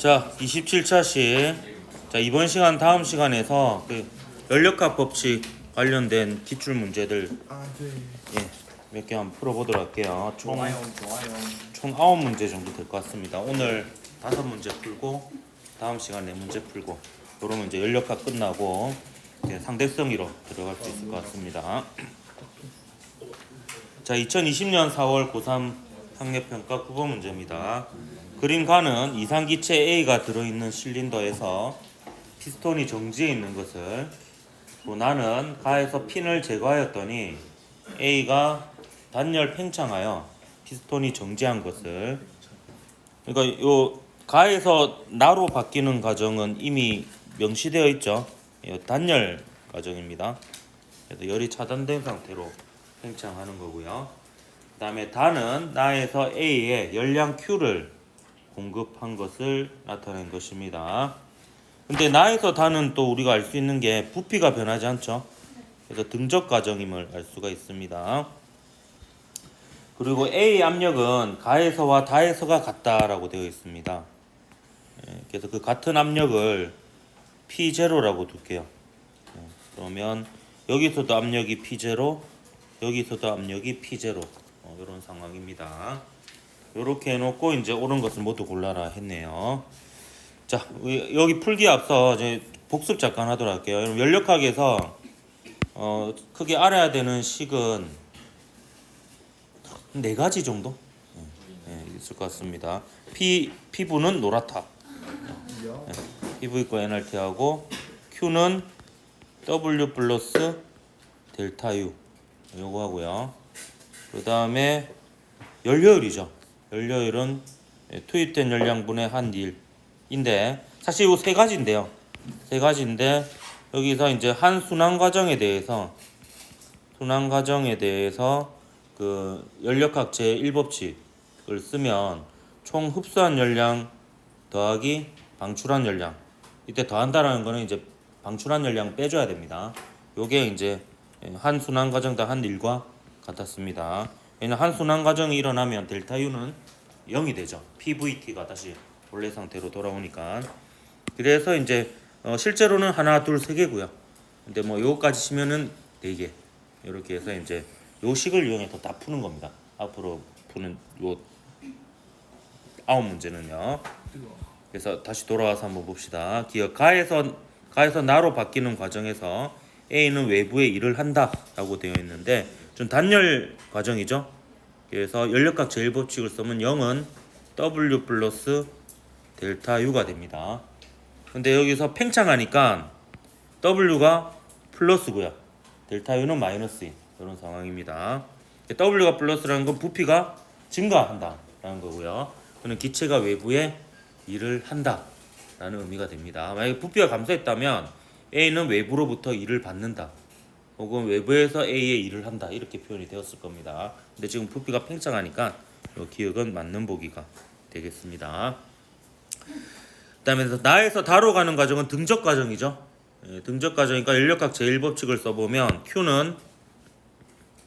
자, 27차 시. 자, 이번 시간 다음 시간에서 그 연력학 법칙 관련된 기출 문제들 아, 네. 예, 몇 개 한번 풀어보도록 할게요. 총, 좋아요, 좋아요. 총 9문제 정도 될 것 같습니다. 오늘 다섯 문제 풀고 다음 시간에 문제 풀고 그러면 이제 연력학 끝나고 이제 상대성으로 들어갈 수 있을 것 같습니다. 자, 2020년 4월 고3 학력평가 9번 문제입니다. 그림 가는 이상기체 A가 들어있는 실린더에서 피스톤이 정지해 있는 것을 또 나는 가에서 핀을 제거하였더니 A가 단열 팽창하여 피스톤이 정지한 것을 그러니까 요 가에서 나로 바뀌는 과정은 이미 명시되어 있죠. 이 단열 과정입니다. 그래서 열이 차단된 상태로 팽창하는 거고요. 그 다음에 다는 나에서 A에 열량 Q를 공급한 것을 나타낸 것입니다. 근데 나에서 다는 또 우리가 알 수 있는 게 부피가 변하지 않죠. 그래서 등적 과정임을 알 수가 있습니다. 그리고 A 압력은 가에서와 다에서가 같다라고 되어 있습니다. 예, 그래서 그 같은 압력을 P0라고 둘게요. 예, 그러면 여기서도 압력이 P0, 여기서도 압력이 P0 어, 이런 상황입니다. 이렇게 해놓고 이제 옳은 것을 모두 골라라 했네요. 자 위- 여기 풀기 앞서 이제 복습 잠깐 하도록 할게요. 여러분 연력학에서 어, 크게 알아야 되는 식은 네 가지 정도 예, 예, 있을 것 같습니다. P 피부는 노랗다. 요. 피부 있고 NRT하고 Q는 W 플러스 델타 U 요거 하고요. 그 다음에 연료율이죠. 연료율은 예, 투입된 열량분의 한 일인데 사실 이거 세 가지인데요. 세 가지인데 여기서 이제 한 순환 과정에 대해서 순환 과정에 대해서 그 연력학 제 1법칙을 쓰면 총 흡수한 열량 더하기 방출한 열량 이때 더한다라는 거는 이제 방출한 열량 빼줘야 됩니다. 요게 이제 한 순환 과정당 한 일과 같았습니다. 왜냐면 한 순환 과정이 일어나면 델타 U는 0이 되죠. PVT가 다시 원래 상태로 돌아오니까. 그래서 이제 어, 실제로는 하나, 둘, 세 개고요. 근데 뭐 요거까지 치면은 네 개. 이렇게 해서 이제 요 식을 이용해서 다 푸는 겁니다. 앞으로 푸는 요 아홉 문제는요. 그래서 다시 돌아와서 한번 봅시다. 기억 가에서 가에서 나로 바뀌는 과정에서 A는 외부에 일을 한다라고 되어 있는데 좀 단열 과정이죠. 그래서 연력학 제1법칙을 쓰면 0은 W 플러스 델타 U가 됩니다. 근데 여기서 팽창하니까 W가 플러스고요. 델타 U는 마이너스인 그런 상황입니다. W가 플러스라는 건 부피가 증가한다라는 거고요. 그는 기체가 외부에 일을 한다라는 의미가 됩니다. 만약에 부피가 감소했다면 A는 외부로부터 일을 받는다. 혹은 외부에서 A에 일을 한다 이렇게 표현이 되었을 겁니다. 근데 지금 부피가 팽창하니까 이 기억은 맞는 보기가 되겠습니다. 그다음에 나에서 다로 가는 과정은 등적 과정이죠. 예, 등적 과정이니까 연력학 제1법칙을 써보면 Q는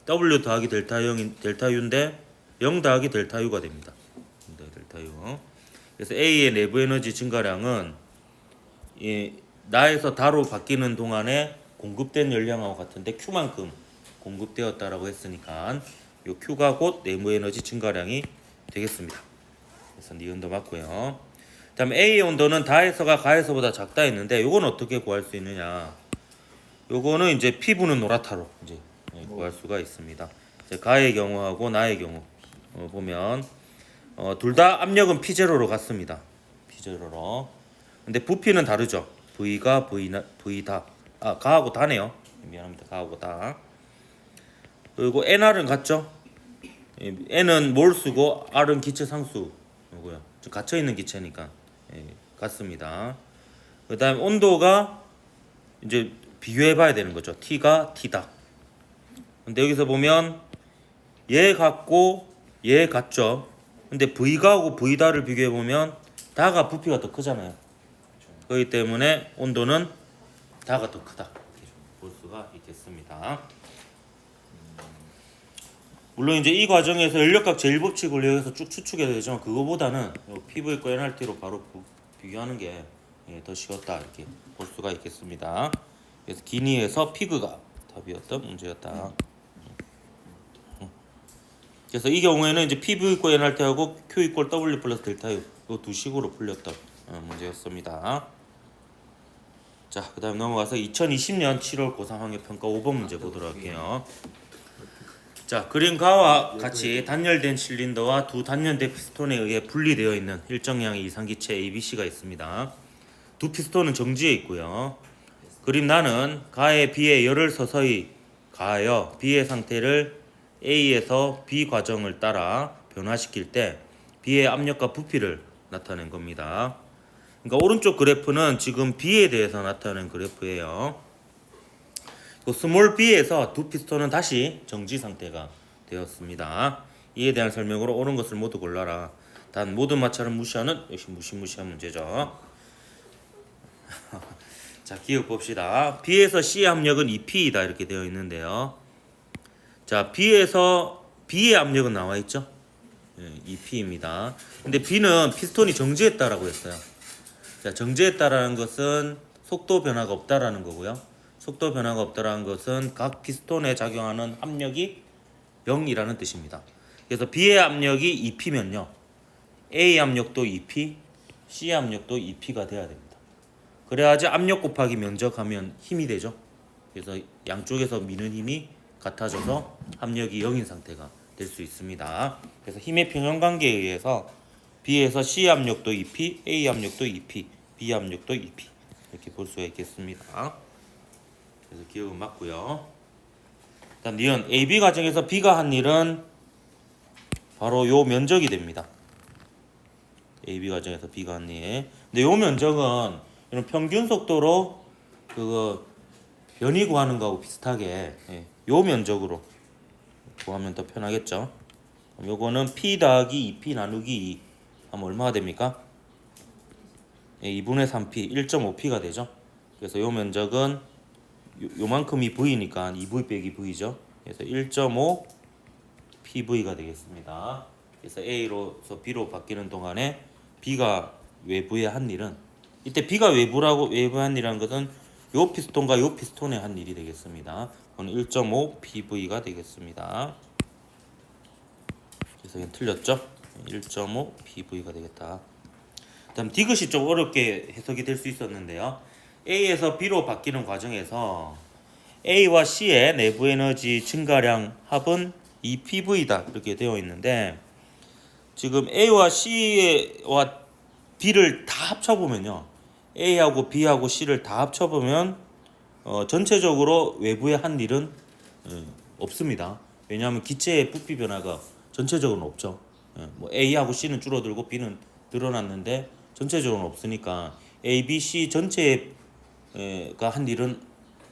W 더하기 델타 0인 델타 U인데 0 더하기 델타 U가 됩니다. 0 더하기 델타 U. 그래서 A의 내부 에너지 증가량은 이 나에서 다로 바뀌는 동안에 공급된 열량하고 같은데 Q만큼 공급되었다라고 했으니까 요 Q가 곧 내부 에너지 증가량이 되겠습니다. 그래서 니은도 맞고요. 그다음에 A의 온도는 다에서가 가에서보다 작다 했는데 요건 어떻게 구할 수 있느냐? 요거는 이제 피부는 노랗다로 이제 예, 구할 수가 있습니다. 이제 가의 경우하고 나의 경우 어, 보면 어, 둘 다 압력은 P0로 같습니다. P0로. 근데 부피는 다르죠. V가 V나 V다. 아, 가하고 다네요. 미안합니다. 가하고 다. 그리고 NR은 같죠? 예, N은 몰수고 R은 기체 상수고요. 갇혀 있는 기체니까 예, 같습니다. 그다음 온도가 이제 비교해 봐야 되는 거죠. T가 T다. 근데 여기서 보면 얘 같고 얘 같죠. 근데 V가하고 V다를 비교해 보면 다가 부피가 더 크잖아요. 그렇기 때문에 온도는 다가 더 크다. 이렇게 볼 수가 있겠습니다. 물론 이제 이 과정에서 연력학 제일법칙을 이용해서 쭉 추측해야 되지만 그거보다는 거 NRT로 바로 부- 비교하는 게 더 쉬웠다 이렇게 볼 수가 있겠습니다. 그래서 기니에서 피그가 답이었던 문제였다. 그래서 이 경우에는 이제 있고 NRT하고 Q 이꼴 W 플러스 델타 이두 식으로 풀렸던 어, 문제였습니다. 자, 그 다음 넘어가서 2020년 7월 고3 학력 평가 5번 문제 보도록 할게요. 자, 그림가와 같이 단열된 실린더와 두 단열된 피스톤에 의해 분리되어 있는 일정량의 이상기체 ABC가 있습니다. 두 피스톤은 정지해 있고요. 그림 나는 가에 B에 열을 서서히 가하여 B의 상태를 A에서 B 과정을 따라 변화시킬 때 B의 압력과 부피를 나타낸 겁니다. 그러니까 오른쪽 그래프는 지금 B에 대해서 나타낸 그래프예요. 그 스몰 B에서 두 피스톤은 다시 정지 상태가 되었습니다. 이에 대한 설명으로 옳은 것을 모두 골라라. 단 모든 마찰은 무시하는 역시 무시무시한 문제죠. 자, 기억 봅시다. B에서 C의 압력은 2P이다 이렇게 되어 있는데요. 자, B에서 B의 압력은 나와 있죠? 예, 2P입니다. 근데 B는 피스톤이 정지했다라고 했어요. 자, 정지했다라는 것은 속도 변화가 없다라는 거고요. 속도 변화가 없다라는 것은 각 피스톤에 작용하는 압력이 0이라는 뜻입니다. 그래서 B의 압력이 2P면요. A 압력도 2P, C 압력도 2P가 돼야 됩니다. 그래야지 압력 곱하기 면적하면 힘이 되죠. 그래서 양쪽에서 미는 힘이 같아져서 압력이 0인 상태가 될 수 있습니다. 그래서 힘의 평형 관계에 의해서 B에서 C 압력도 2P, A 압력도 2P, B 압력도 2P 이렇게 볼 수가 있겠습니다. 그래서 기억은 맞고요. 다음 니은 AB 과정에서 B가 한 일은 바로 요 면적이 됩니다. AB 과정에서 B가 한 일. 근데 요 면적은 이런 평균 속도로 그거 변이 구하는 거하고 비슷하게 예, 요 면적으로 구하면 더 편하겠죠. 요거는 P 더하기 2P 나누기 2 하면 얼마가 됩니까? 예, 2분의 3P 1.5P가 되죠. 그래서 요 면적은 요, 요만큼이 V니까 2V 빼기 V죠. 그래서 1.5 PV가 되겠습니다. 그래서 A로서 B로 바뀌는 동안에 B가 외부에 한 일은 이때 B가 외부라고 외부에 한 일이라는 것은 요 피스톤과 요 피스톤의 한 일이 되겠습니다. 그건 1.5 PV가 되겠습니다. 그래서 이건 틀렸죠? 1.5 PV가 되겠다. 다음 디귿이 좀 어렵게 해석이 될 수 있었는데요. A에서 B로 바뀌는 과정에서 A와 C의 내부 에너지 증가량 합은 2PV다 이렇게 되어 있는데 지금 A와 C와 B를 다 합쳐 보면요. A하고 B하고 C를 다 합쳐 보면 어, 전체적으로 외부의 한 일은 어, 없습니다. 왜냐하면 기체의 부피 변화가 전체적으로는 없죠. 예, 뭐 A하고 C는 줄어들고 B는 늘어났는데 전체적으로는 없으니까 A, B, C 전체가 한 일은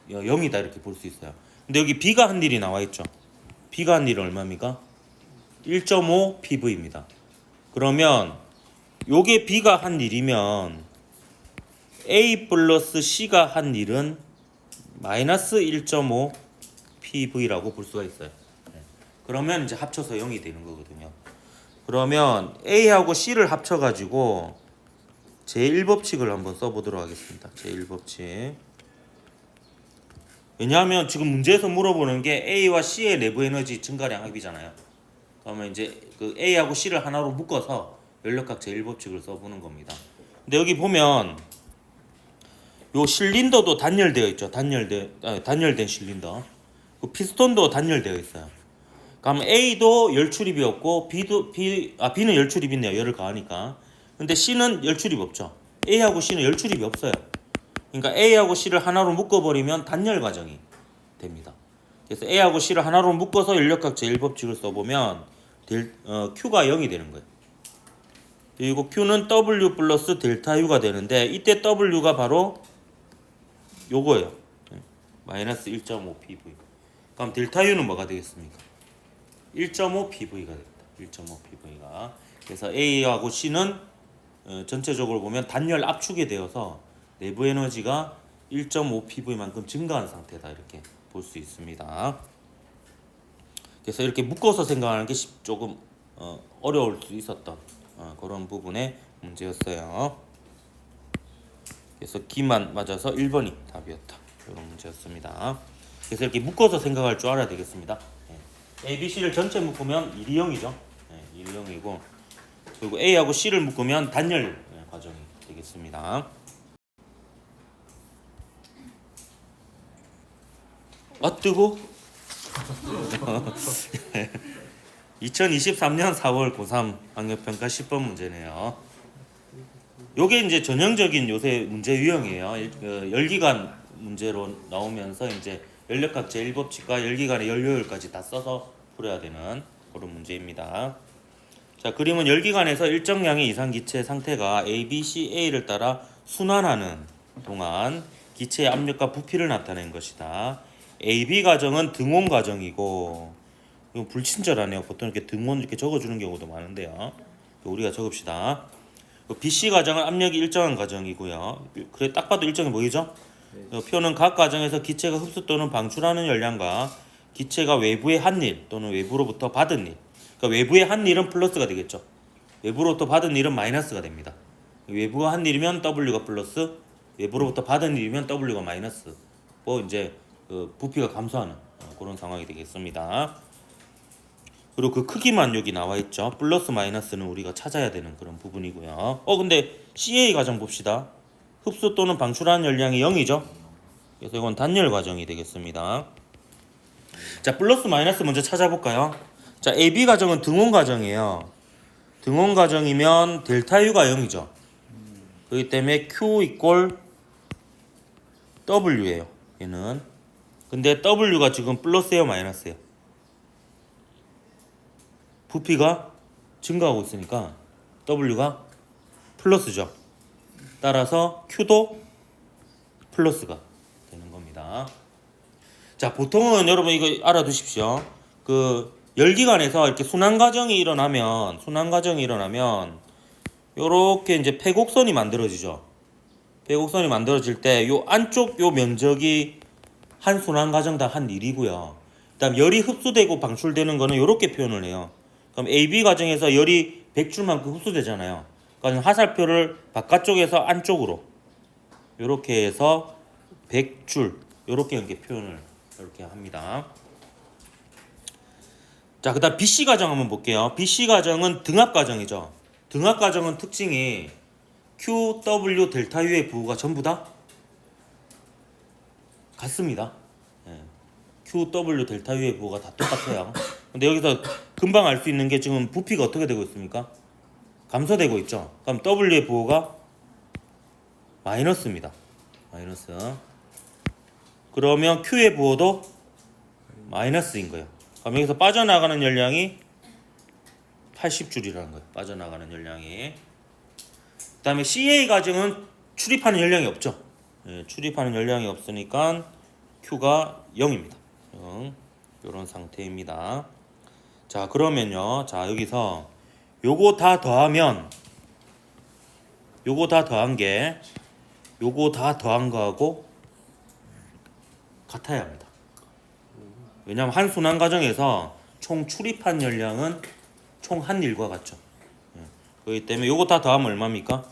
0이다 이렇게 볼 수 있어요. 근데 여기 B가 한 일이 나와 있죠. B가 한 일은 얼마입니까? 1.5 PV입니다. 그러면 요게 B가 한 일이면 A 플러스 C가 한 일은 마이너스 1.5 PV라고 볼 수가 있어요. 네. 그러면 이제 합쳐서 0이 되는 거거든요. 그러면 A하고 C를 합쳐가지고 제1법칙을 한번 써보도록 하겠습니다. 제1법칙. 왜냐하면 지금 문제에서 물어보는 게 A와 C의 내부 에너지 증가량 합이잖아요. 그러면 이제 그 A하고 C를 하나로 묶어서 연력학 제1법칙을 써보는 겁니다. 근데 여기 보면 요 실린더도 단열되어 있죠. 단열되 아, 단열된 실린더. 그 피스톤도 단열되어 있어요. 그럼 A도 열 출입이 없고 B도 B 아 B는 열 출입 있네요. 열을 가하니까. 근데 C는 열 출입 없죠. A하고 C는 열 출입이 없어요. 그러니까 A하고 C를 하나로 묶어 버리면 단열 과정이 됩니다. 그래서 A하고 C를 하나로 묶어서 연력학 제1법칙을 써 보면 어, Q가 0이 되는 거예요. 그리고 Q는 W 플러스 델타 U가 되는데 이때 W가 바로 요거예요. 마이너스 1.5 PV. 그럼 델타 U는 뭐가 되겠습니까? 1.5 PV가 됩니다. 1.5 PV가. 그래서 A하고 C는 어, 전체적으로 보면 단열 압축이 되어서 내부 에너지가 1.5 PV만큼 증가한 상태다 이렇게 볼 수 있습니다. 그래서 이렇게 묶어서 생각하는 게 조금 어, 어려울 수 있었던 어, 그런 부분의 문제였어요. 그래서 기만 맞아서 1번이 답이었다. 이런 문제였습니다. 그래서 이렇게 묶어서 생각할 줄 알아야 되겠습니다. 예. A, B, C를 전체 묶으면 1이형이죠. 예, 1이형이고 그리고 A하고 C를 묶으면 단열 예, 과정이 되겠습니다. 아 뜨고 2023년 4월 고3 학력평가 10번 문제네요. 요게 이제 전형적인 요새 문제 유형이에요. 일- 그 열기관 문제로 나오면서 이제 연력학 제 1법칙과 열기관의 연료율까지 다 써서 풀어야 되는 그런 문제입니다. 자, 그림은 열기관에서 일정량의 이상 기체 상태가 A, B, C, A를 따라 순환하는 동안 기체의 압력과 부피를 나타낸 것이다. A, B 과정은 등온 과정이고 이거 불친절하네요. 보통 이렇게 등온 이렇게 적어주는 경우도 많은데요. 우리가 적읍시다. 그 BC 과정은 압력이 일정한 과정이고요. 그래 딱 봐도 일정해 보이죠? 그 표는 각 과정에서 기체가 흡수 또는 방출하는 열량과 기체가 외부의 한일 또는 외부로부터 받은 일. 그러니까 외부의 한 일은 플러스가 되겠죠. 외부로부터 받은 일은 마이너스가 됩니다. 외부가 한 일이면 W가 플러스, 외부로부터 받은 일이면 W가 마이너스. 뭐 이제 그 부피가 감소하는 어, 그런 상황이 되겠습니다. 그리고 그 크기만 여기 나와 있죠. 플러스 마이너스는 우리가 찾아야 되는 그런 부분이고요. 어 근데 CA 과정 봅시다. 흡수 또는 방출하는 열량이 0이죠. 그래서 이건 단열 과정이 되겠습니다. 자, 플러스 마이너스 먼저 찾아볼까요? 자, AB 과정은 등온 과정이에요. 등온 과정이면 델타 U가 0이죠. 그렇기 때문에 Q 이꼴 W예요. 얘는. 근데 W가 지금 플러스예요, 마이너스예요? 부피가 증가하고 있으니까 W가 플러스죠. 따라서 Q도 플러스가 되는 겁니다. 자, 보통은 여러분 이거 알아두십시오. 그 열기관에서 이렇게 순환 과정이 일어나면 순환 과정이 일어나면 요렇게 이제 폐곡선이 만들어지죠. 폐곡선이 만들어질 때 요 안쪽 요 면적이 한 순환 과정당 한 일이고요. 그다음 열이 흡수되고 방출되는 거는 요렇게 표현을 해요. 그럼 AB 과정에서 열이 100줄만큼 흡수되잖아요. 그러니까 화살표를 바깥쪽에서 안쪽으로 요렇게 해서 100줄 요렇게 이렇게 표현을 이렇게 합니다. 자, 그다음 BC 과정 한번 볼게요. BC 과정은 등압 과정이죠. 등압 과정은 특징이 Q, W, 델타 U의 부호가 전부 다 같습니다. 예. Q, W, 델타 U의 부호가 다 똑같아요. 근데 여기서 금방 알 수 있는 게 지금 부피가 어떻게 되고 있습니까? 감소되고 있죠. 그럼 W의 부호가 마이너스입니다. 마이너스. 그러면 Q의 부호도 마이너스인 거예요. 그럼 여기서 빠져나가는 열량이 80줄이라는 거예요. 빠져나가는 열량이. 그 다음에 CA 과정은 출입하는 열량이 없죠. 예, 출입하는 열량이 없으니까 Q가 0입니다. 0. 이런 상태입니다. 자, 그러면요. 자, 여기서 요거 다 더하면 요거 다 더한 게 요거 다 더한 거하고 같아야 합니다. 왜냐하면 한 순환 과정에서 총 출입한 열량은 총 한 일과 같죠. 예. 그렇기 때문에 요거 다 더하면 얼마입니까?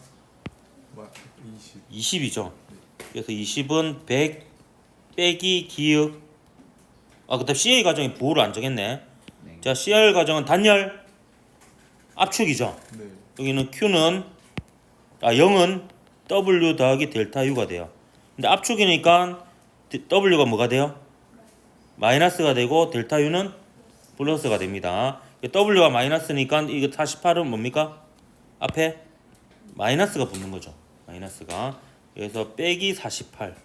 마- 20 20 이죠. 그래서 20은 100 빼기 기역 아 그다음 CA 과정이 부호를 안 정했네. 자 CR 과정은 단열 압축이죠. 네 여기는 Q는 아 0은 W 더하기 델타 U가 돼요. 근데 압축이니까 W가 뭐가 돼요? 마이너스가 되고 델타 U는 플러스가 됩니다. W가 마이너스니까 이거 48은 뭡니까? 앞에 마이너스가 붙는 거죠. 마이너스가 그래서 빼기 48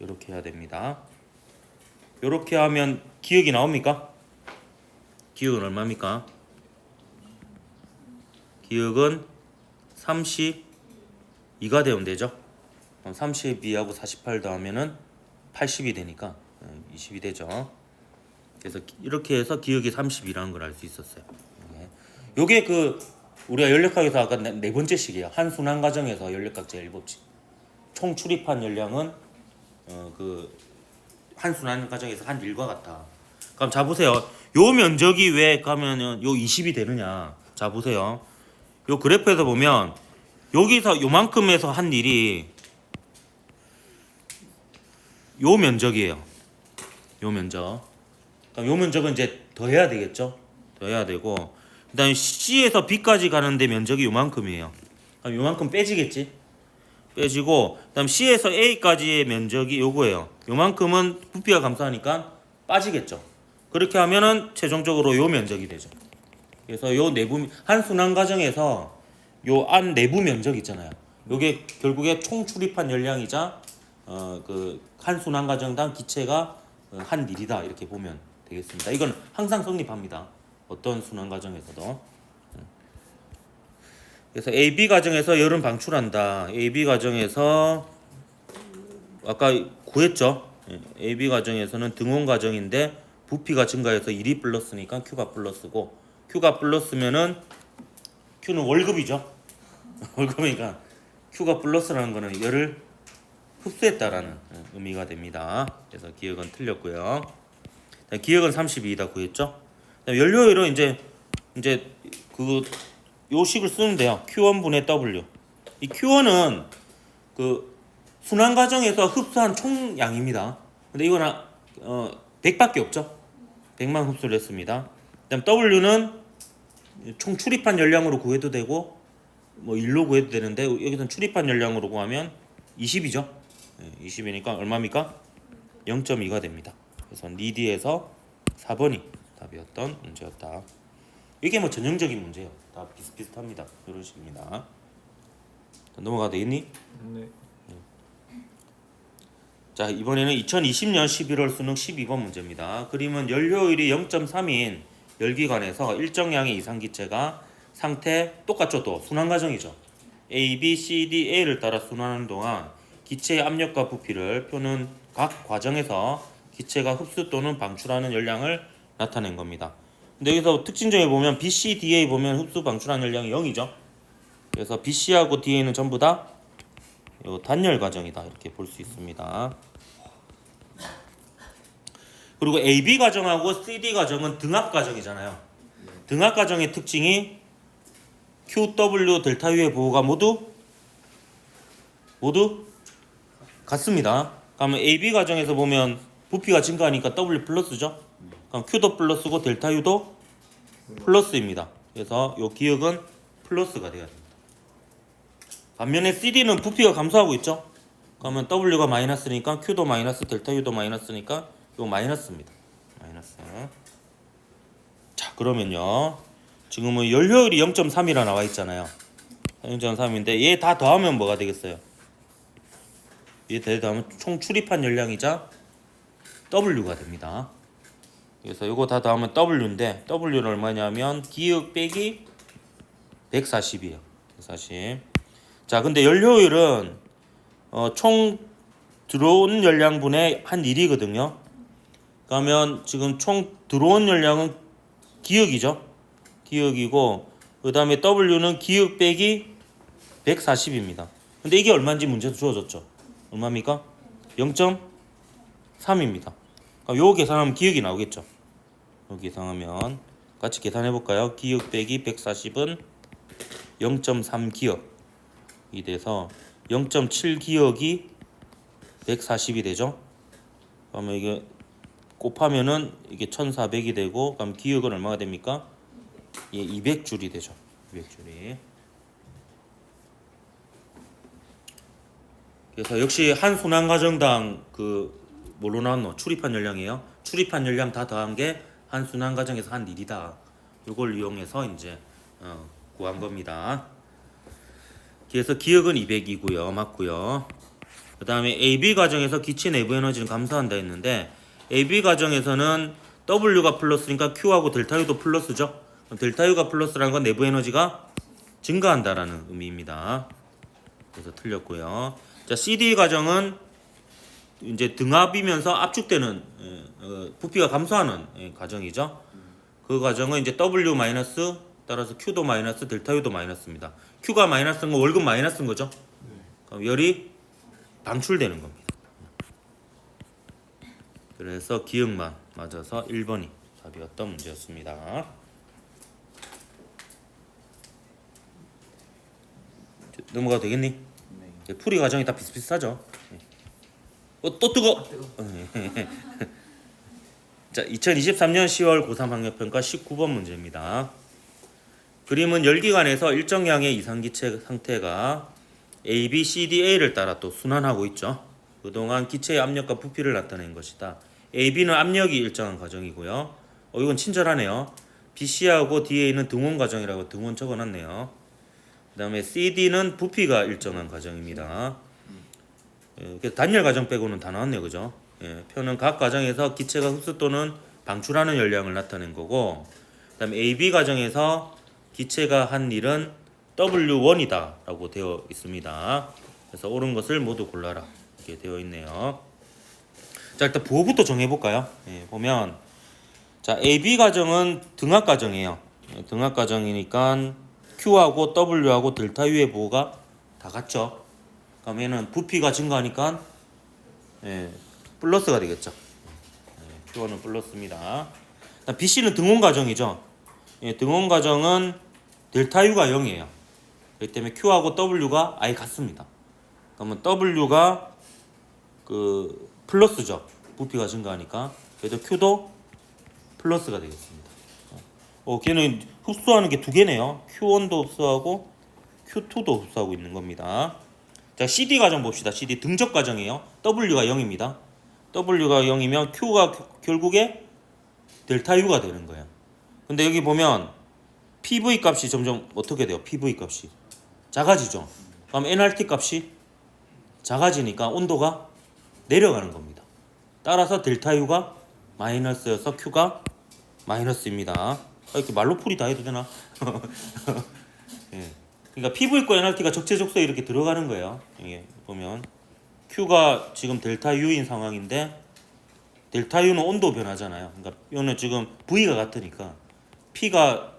이렇게 해야 됩니다. 이렇게 하면 기억이 나옵니까? 기억은 얼마입니까? 기억은 32가 되면 되죠. 그럼 32하고 48 더하면은 80이 되니까 20이 되죠. 그래서 기- 이렇게 해서 기억이 32라는 걸 알 수 있었어요. 네. 요게 그 우리가 연력학에서 아까 네, 네 번째 식이에요. 한 순환 과정에서 연력학 제1법칙. 총 출입한 열량은 어 그한 순환 과정에서 한 일과 같아. 그럼 자 보세요. 요 면적이 왜 가면은 요 20이 되느냐? 자 보세요. 요 그래프에서 보면 여기서 요만큼에서 한 일이 요 면적이에요. 요 면적. 요 면적은 이제 더해야 되겠죠. 더해야 되고 그다음에 C에서 B까지 가는데 면적이 요만큼이에요. 그럼 요만큼 빼지겠지. 빼지고 그다음 C에서 A까지의 면적이 요거예요. 요만큼은 부피가 감소하니까 빠지겠죠. 그렇게 하면은 최종적으로 요 면적이 되죠. 그래서 요 내부 한 순환 과정에서 요 안 내부 면적 있잖아요. 요게 결국에 총 출입한 열량이자 어 그 한 순환 과정당 기체가 어, 한 일이다 이렇게 보면 되겠습니다. 이건 항상 성립합니다. 어떤 순환 과정에서도. 그래서 A, B 과정에서 열은 방출한다. A, B 과정에서 아까 구했죠. 예, A, B 과정에서는 등온 과정인데 부피가 증가해서 1이 플러스니까 Q가 플러스고 Q가 플러스면은 Q는 월급이죠. 월급이니까 Q가 플러스라는 거는 열을 흡수했다라는 예, 의미가 됩니다. 그래서 기억은 틀렸고요. 기억은 32다 구했죠. 연료율은 이제 이제 그 요식을 쓰는데요. Q1 분의 W. 이 Q1은 그 순환 과정에서 흡수한 총량입니다. 근데 이거는 어 100밖에 없죠. 100만 흡수를 했습니다. 그다음 W는 총 출입한 열량으로 구해도 되고 뭐 1로 구해도 되는데 여기서는 출입한 열량으로 구하면 20이죠. 20이니까 얼마입니까? 0.2가 됩니다. 그래서 니디에서 4번이 답이었던 문제였다. 이게 뭐 전형적인 문제예요. 다 비슷비슷합니다. 이런 식입니다. 넘어가도 되겠니? 네. 자 이번에는 2020년 11월 수능 12번 문제입니다. 그림은 연료율이 0.3인 열기관에서 일정량의 이상 기체가 상태 똑같죠 또 순환 과정이죠. A, B, C, D, A를 따라 순환하는 동안 기체의 압력과 부피를 표는 각 과정에서 기체가 흡수 또는 방출하는 열량을 나타낸 겁니다. 근데 여기서 특징적에 보면 B, C, D에 보면 흡수 방출하는 열량이 0이죠. 그래서 B, C하고 D에는 전부 다요 단열 과정이다 이렇게 볼 수 있습니다. 그리고 AB 과정하고 CD 과정은 등압 과정이잖아요. 등압 과정의 특징이 QW 델타 U의 보호가 모두 모두 같습니다. 그러면 AB 과정에서 보면 부피가 증가하니까 W 플러스죠. 그럼 Q도 플러스고 델타 U도 플러스입니다. 그래서 요 기억은 플러스가 돼야 됩니다. 반면에 CD는 부피가 감소하고 있죠. 그러면 W가 마이너스니까 Q도 마이너스, 델타 U도 마이너스니까 이거 마이너스입니다. 마이너스. 자, 그러면요. 지금은 연료율이 0.3이라 나와 있잖아요. 0.3인데 얘 다 더하면 뭐가 되겠어요? 얘 다 더하면 총 출입한 열량이자 W가 됩니다. 그래서 이거 다 더하면 W인데 W는 얼마냐면 기억 빼기 140이에요. 140. 자, 근데 연료율은 어, 총 들어온 열량분의 한 1이거든요. 그러면 지금 총 들어온 열량은 기억이죠. 기억이고 그 다음에 W는 기억 빼기 140입니다. 근데 이게 얼마인지 문제도 주어졌죠. 얼마입니까? 0.3입니다. 그럼 요 계산하면 기억이 나오겠죠. 요 계산하면 같이 계산해 볼까요? 기억 빼기 140은 0.3 기억이 돼서 0.7 기억이 140이 되죠. 그러면 이게 곱하면은 이게 1400이 되고 그럼 기억은 얼마가 됩니까? 예, 200줄이 되죠. 200줄이. 그래서 역시 한 순환 과정당 그 뭘로 나왔노? 출입한 열량이에요. 출입한 열량 다 더한 게 한 순환 과정에서 한 일이다. 이걸 이용해서 이제 어, 구한 겁니다. 그래서 기억은 200이고요. 맞고요. 그 다음에 AB 과정에서 기체 내부 에너지는 감소한다 했는데 AB 과정에서는 W가 플러스니까 Q하고 델타 U도 플러스죠. 델타 U가 플러스라는 건 내부 에너지가 증가한다라는 의미입니다. 그래서 틀렸고요. 자 CD 과정은 이제 등압이면서 압축되는 예, 어, 부피가 감소하는 예, 과정이죠. 그 과정은 이제 W 마이너스 따라서 Q도 마이너스 델타 U도 마이너스입니다. Q가 마이너스인 건 월급 마이너스인 거죠. 그럼 열이 방출되는 겁니다. 그래서 기억만 맞아서 1번이 답이었던 문제였습니다. 넘어가도 되겠니? 네. 이제 풀이 과정이 다 비슷비슷하죠. 예. 어, 또 뜨거. 자, 2023년 10월 고3 학력평가 19번 문제입니다. 그림은 열기관에서 일정량의 이상기체 상태가 A, B, C, D, A를 따라 또 순환하고 있죠. 그동안 기체의 압력과 부피를 나타낸 것이다. A, B는 압력이 일정한 과정이고요. 어, 이건 친절하네요. B, C하고 DA는 등원 과정이라고 등원 적어놨네요. 그 다음에 C, D는 부피가 일정한 과정입니다. 예, 단열 과정 빼고는 다 나왔네요, 그죠? 예, 표는 각 과정에서 기체가 흡수 또는 방출하는 열량을 나타낸 거고, 그 다음에 AB 과정에서 기체가 한 일은 W1이다 라고 되어 있습니다. 그래서 옳은 것을 모두 골라라 이렇게 되어 있네요. 자 일단 부호부터 정해볼까요? 예, 보면 자 AB 과정은 등압 과정이에요. 예, 등압 과정이니까 Q하고 W하고 델타 U의 부호가 다 같죠. 그러면은 부피가 증가하니까 예, 플러스가 되겠죠. 예, Q1은 플러스입니다. BC는 등원 과정이죠. 예, 등원 과정은 델타 U가 0이에요. 그렇기 때문에 Q하고 W가 아예 같습니다. 그러면 W가 그 플러스죠. 부피가 증가하니까. 그래도 Q도 플러스가 되겠습니다. 어, 걔는 흡수하는 게 두 개네요. Q1도 흡수하고 Q2도 흡수하고 있는 겁니다. 자, CD 과정 봅시다. CD 등적 과정이에요. W가 0입니다. W가 0이면 Q가 겨- 결국에 델타 U가 되는 거예요. 근데 여기 보면 PV 값이 점점 어떻게 돼요? PV 값이 작아지죠. 그럼 NRT 값이 작아지니까 온도가 내려가는 겁니다. 따라서 델타 U가 마이너스여서 Q가 마이너스입니다. 아, 이렇게 말로 풀이 다 해도 되나? 예. 그러니까 PV 과 NRT가 적재적소에 이렇게 들어가는 거예요. 이게 보면 Q가 지금 델타 U인 상황인데 델타 U는 온도 변화잖아요. 그러니까 이거는 지금 V가 같으니까 P가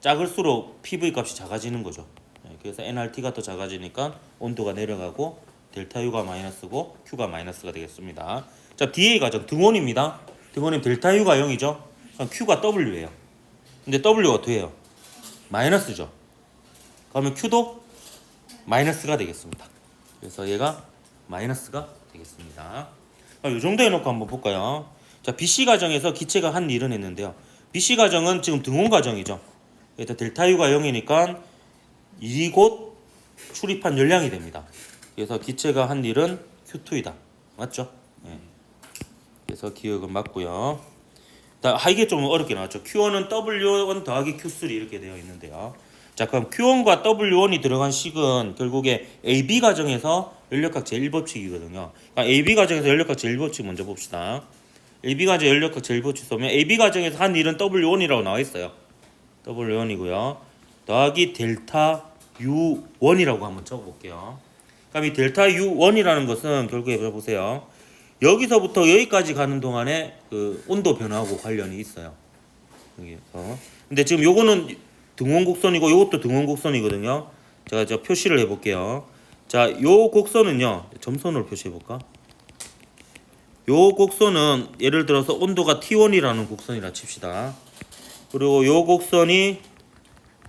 작을수록 PV 값이 작아지는 거죠. 예, 그래서 NRT가 더 작아지니까 온도가 내려가고 델타 U가 마이너스고 Q가 마이너스가 되겠습니다. 자 DA 과정 등원입니다. 등원이면 델타 U가 0이죠. 그럼 Q가 W예요. 근데 W가 어떻게 해요? 마이너스죠. 그러면 Q도 마이너스가 되겠습니다. 그래서 얘가 마이너스가 되겠습니다. 이 정도 해놓고 한번 볼까요? 자, BC 과정에서 기체가 한 일은 했는데요. BC 과정은 지금 등원 과정이죠. 그래서 델타 U가 0이니까 일이 곧 출입한 열량이 됩니다. 그래서 기체가 한 일은 Q2이다. 맞죠? 예. 그래서 기억은 맞고요. 자, 아, 이게 좀 어렵게 나왔죠. Q1은 W1 더하기 Q3 이렇게 되어 있는데요. 자, 그럼 Q1과 W1이 들어간 식은 결국에 AB 과정에서 연력학 제 1법칙이거든요. 그러니까 AB 과정에서 연력학 제 1법칙 먼저 봅시다. AB 과정 연력학 제 1법칙 쏘면 AB 과정에서 한 일은 W1이라고 나와 있어요. W1이고요. 더하기 델타 U1이라고 한번 적어볼게요. 그럼 이 델타 U1이라는 것은 결국에 보세요. 여기서부터 여기까지 가는 동안에 그 온도 변화하고 관련이 있어요. 여기서. 근데 지금 요거는 등원 곡선이고 요것도 등원 곡선이거든요. 제가 저 표시를 해 볼게요. 자, 요 곡선은요. 점선으로 표시해 볼까? 요 곡선은 예를 들어서 온도가 T1이라는 곡선이라 칩시다. 그리고 요 곡선이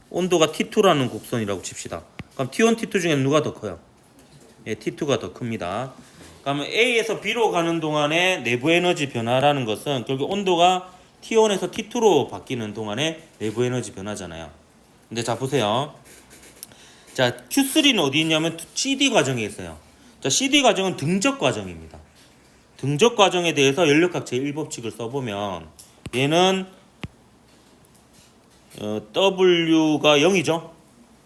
온도가 T2라는 곡선이라고 칩시다. 그럼 T1, T2 중에 누가 더 커요? 예, T2가 더 큽니다. 그러면 A에서 B로 가는 동안에 내부 에너지 변화라는 것은 결국 온도가 T1에서 T2로 바뀌는 동안에 내부 에너지 변화잖아요. 근데 자 보세요. 자 Q3는 어디 있냐면 CD 과정에 있어요. 자 CD 과정은 등적 과정입니다. 등적 과정에 대해서 연력학 제 1법칙을 써보면 얘는 어, W가 0이죠.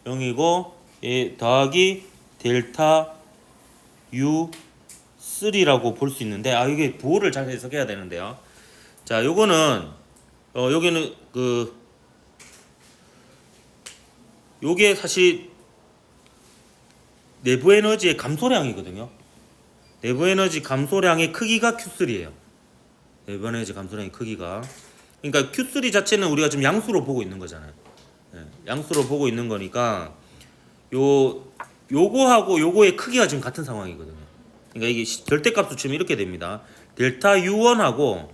0이고 얘 더하기 델타 U 3라고 볼 수 있는데 아 이게 부호를 잘 해석해야 되는데요. 자, 요거는 어 여기는 그 요게 사실 내부 에너지의 감소량이거든요. 내부 에너지 감소량의 크기가 Q3예요. 내부 에너지 감소량의 크기가 그러니까 Q3 자체는 우리가 지금 양수로 보고 있는 거잖아요. 예, 양수로 보고 있는 거니까 요 요거하고 요거의 크기가 지금 같은 상황이거든요. 그러니까 이게 시- 절대값 수치면 이렇게 됩니다. 델타 U1하고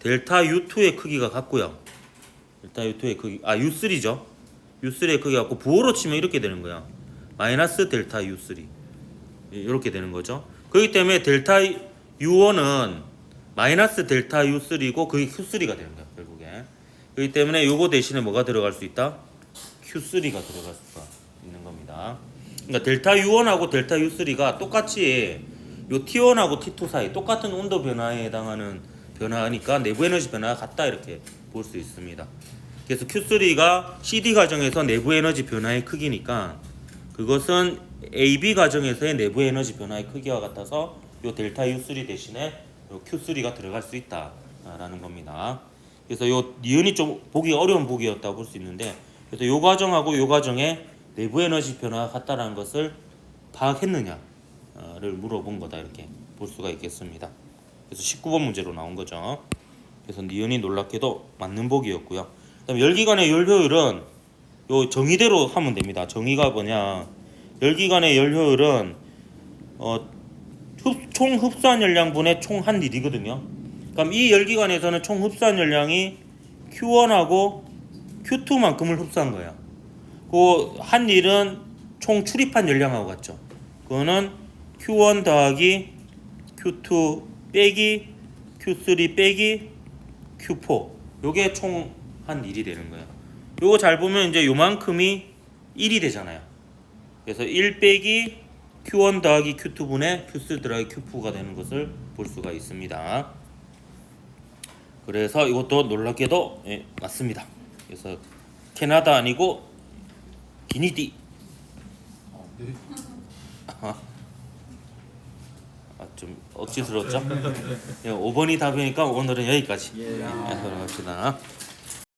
델타 U2의 크기가 같고요. 델타 U2의 크기 아 U3죠. U3의 크기가 같고 부호로 치면 이렇게 되는 거야. 마이너스 델타 U3 이렇게 되는 거죠. 그렇기 때문에 델타 U1은 마이너스 델타 U3고 그게 Q3가 되는 거야 결국에. 그렇기 때문에 요거 대신에 뭐가 들어갈 수 있다? Q3가 들어갈 수가 있는 겁니다. 그러니까 델타 U1하고 델타 U3가 똑같이 요 T1하고 T2 사이 똑같은 온도 변화에 해당하는 변화니까 내부 에너지 변화가 같다 이렇게 볼 수 있습니다. 그래서 Q3가 CD 과정에서 내부 에너지 변화의 크기니까 그것은 AB 과정에서의 내부 에너지 변화의 크기와 같아서 요 델타 U3 대신에 요 Q3가 들어갈 수 있다라는 겁니다. 그래서 요 니은이 좀 보기 어려운 보기였다 볼수 있는데 그래서 요 과정하고 요 과정의 내부 에너지 변화가 같다라는 것을 파악했느냐를 물어본 거다 이렇게 볼 수가 있겠습니다. 그래서 19번 문제로 나온 거죠. 그래서 니은이 놀랍게도 맞는 보기였고요. 그다음 열기관의 열 효율은 요 정의대로 하면 됩니다. 정의가 뭐냐? 열기관의 열 효율은 어, 흡, 총 흡수한 열량분의 총 한 일이거든요. 그럼 이 열기관에서는 총 흡수한 열량이 Q1하고 Q2만큼을 흡수한 거야. 그 한 일은 총 출입한 열량하고 같죠. 그거는 Q1 더하기 Q2 빼기 Q3 빼기 Q4. 요게 총 한 일이 되는 거예요. 요거 잘 보면 이제 요만큼이 1이 되잖아요. 그래서 1 빼기 Q1 더하기 Q2분의 Q3 더하기 Q4가 되는 것을 볼 수가 있습니다. 그래서 이것도 놀랍게도 예, 맞습니다. 그래서 캐나다 아니고 기니디. 네. 아, 좀 억지스러웠죠? 예, 5번이 답이니까 오늘은 여기까지. 예. 예, 돌아갑시다.